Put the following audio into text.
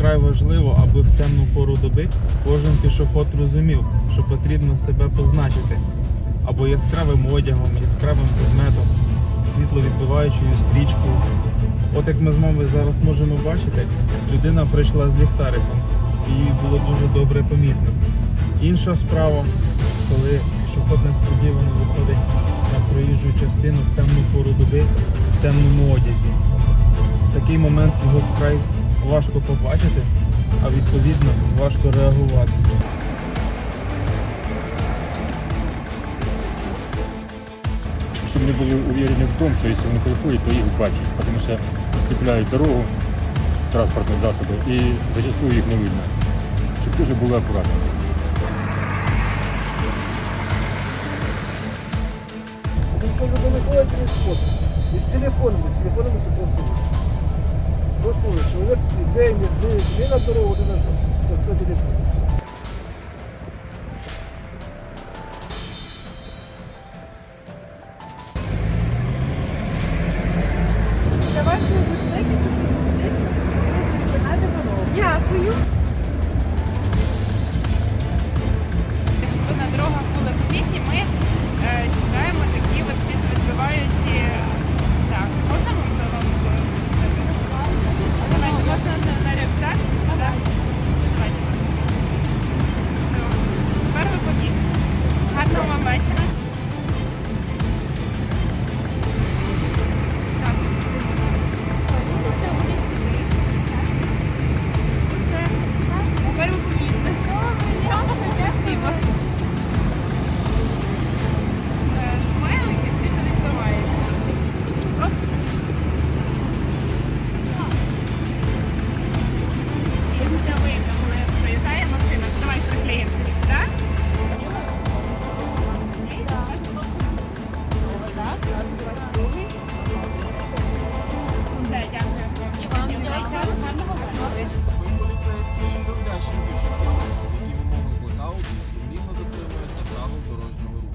вкрай важливо, аби в темну пору доби кожен пішоход розумів, що потрібно себе позначити або яскравим одягом, яскравим предметом, світловідбиваючою стрічкою. От як ми з вами зараз можемо бачити, людина прийшла з ліхтариком, і її було дуже добре помітно. Інша справа, коли пішоход несподівано виходить на проїжджу частину в темну пору доби в темному одязі. Такий момент його вкрай важко побачити, а відповідно важко реагувати. чтобы они были уверены в том, что если они приходят, то их бачат, потому что ослепляют дорогу, транспортные засобы, и зачастую их не видно. Щоб дуже були акуратні. Тому що люди не ходять не сфоткати. І з телефонами, з телефонами Чоловік йде і не дивиться ні на дорогу, ні на що. Як на телефон. Все. Для вашої безпеки Дякую. Щоб поліцейські щиро вдячні пішоходам, які вимоги умовах блекауту сумлінно дотримуються правил дорожнього руху.